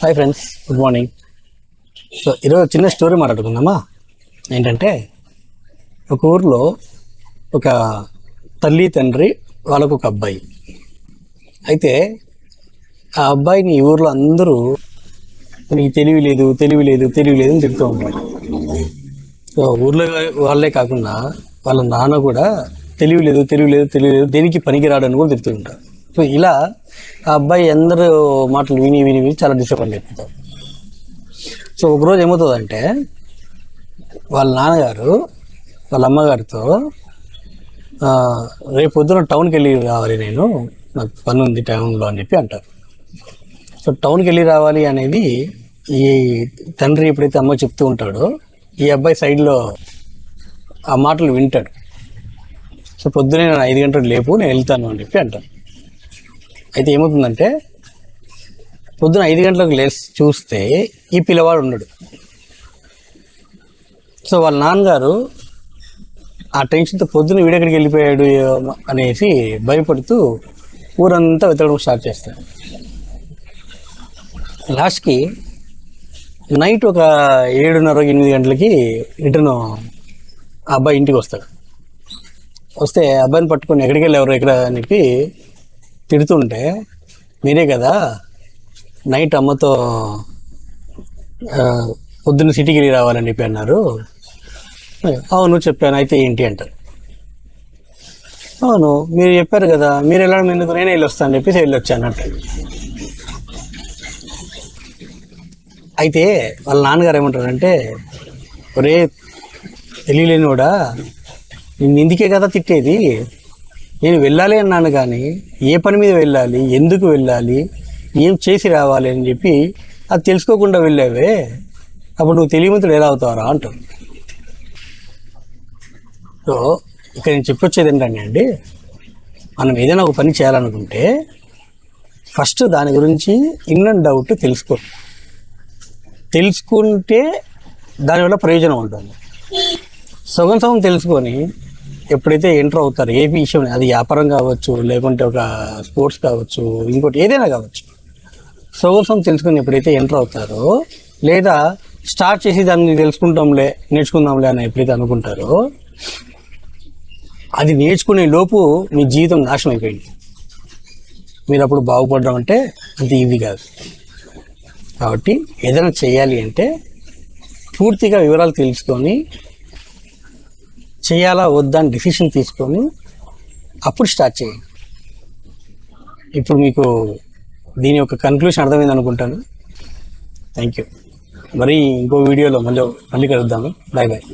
Hi friends good morning so ఈరోజు చిన్న story మాట్లాడుకుందామా? ఏంటంటే ఒక ఊర్లో ఒక తల్లి తండ్రి వాళ్ళకు ఒక అబ్బాయి. అయితే ఆ అబ్బాయిని ఈ ఊర్లో అందరూ నీకు తెలివి లేదు తెలివి లేదు తెలివి లేదు అని చెప్తూ ఉంటారు. సో ఊర్లో వాళ్ళే కాకుండా వాళ్ళ నాన్న కూడా తెలివి లేదు తెలివి లేదు తెలివి లేదు దేనికి పనికిరాడని కూడా చెప్తూ ఉంటారు. సో ఇలా ఆ అబ్బాయి అందరూ మాటలు విని విని విని చాలా డిసప్పాయింట్ అయిపోతారు. సో ఒకరోజు ఏమవుతుందంటే వాళ్ళ నాన్నగారు వాళ్ళ అమ్మగారితో రేపు పొద్దున టౌన్కి వెళ్ళి రావాలి నేను నాకు పని ఉంది టౌన్లో అని చెప్పి అంటారు. సో టౌన్కి వెళ్ళి రావాలి అనేది ఈ తండ్రి ఎప్పుడైతే అమ్మ చెప్తూ ఉంటాడో ఈ అబ్బాయి సైడ్లో ఆ మాటలు వింటాడు. సో పొద్దునే నేను ఐదు గంటలకు లేపు నేను వెళ్తాను అని చెప్పి అంటాను అయితే ఏమవుతుందంటే పొద్దున ఐదు గంటలకు లేచి చూస్తే ఈ పిల్లవాడు ఉన్నాడు. సో వాళ్ళ నాన్నగారు ఆ టెన్షన్తో పొద్దున వీడెక్కడికి వెళ్ళిపోయాడు అనేసి భయపడుతూ ఊరంతా వెతకడం స్టార్ట్ చేస్తాడు లాస్ట్కి నైట్ ఒక ఏడున్నర ఎనిమిది గంటలకి రిటర్న్ ఆ అబ్బాయి ఇంటికి వస్తాడు. వస్తే అబ్బాయిని పట్టుకొని ఎక్కడికి వెళ్ళేవారు ఎక్కడ అని చెప్పి తిడుతుంటే మీరే కదా నైట్ అమ్మతో పొద్దున్న సిటీకి వెళ్ళి రావాలని చెప్పి అన్నారు. అవును చెప్పాను అయితే ఏంటి? అంటారు. అవును మీరు చెప్పారు కదా మీరు వెళ్ళడం ఎందుకు నేనే వెళ్ళి వస్తాను అని చెప్పేసి వెళ్ళొచ్చాను అయితే వాళ్ళ నాన్నగారు ఏమంటారంటే ఒరే తెలియలేనివాడా నిన్న ఇందుకే కదా తిట్టేది? నేను వెళ్ళాలి అన్నాను కానీ ఏ పని మీద వెళ్ళాలి? ఎందుకు వెళ్ళాలి? ఏం చేసి రావాలి అని చెప్పి అది తెలుసుకోకుండా వెళ్ళావే? అప్పుడు నువ్వు తెలియమంతుడు ఎలా అవుతావరా అంటారు సో ఇక్కడ నేను చెప్పొచ్చేది ఏంటంటే అండి మనం ఏదైనా ఒక పని చేయాలనుకుంటే ఫస్ట్ దాని గురించి ఇన్ అండ్ డౌట్ తెలుసుకో తెలుసుకుంటే దానివల్ల ప్రయోజనం ఉంటుంది. సగం సగం తెలుసుకొని ఎప్పుడైతే ఎంటర్ అవుతారు ఏ విషయం అది వ్యాపారం కావచ్చు లేకుంటే ఒక స్పోర్ట్స్ కావచ్చు ఇంకోటి ఏదైనా కావచ్చు. సోసం తెలుసుకుని ఎప్పుడైతే ఎంటర్ అవుతారో లేదా స్టార్ట్ చేసి దాన్ని తెలుసుకుంటాంలే నేర్చుకుందాంలే అని ఎప్పుడైతే అనుకుంటారో అది నేర్చుకునే లోపు మీ జీవితం నాశనం అయిపోయింది. మీరు అప్పుడు బాగుపడడం అంటే అంత ఈజీ కాదు. కాబట్టి ఏదైనా చేయాలి అంటే పూర్తిగా వివరాలు తెలుసుకొని చేయాలా వద్దా అని డిసిషన్ తీసుకొని అప్పుడు స్టార్ట్ చేయండి. ఇప్పుడు మీకు దీని యొక్క కన్క్లూషన్ అర్థమైంది అనుకుంటాను. థ్యాంక్ యూ మరి ఇంకో వీడియోలో మళ్ళీ మళ్ళీ కలుద్దాము. Bye bye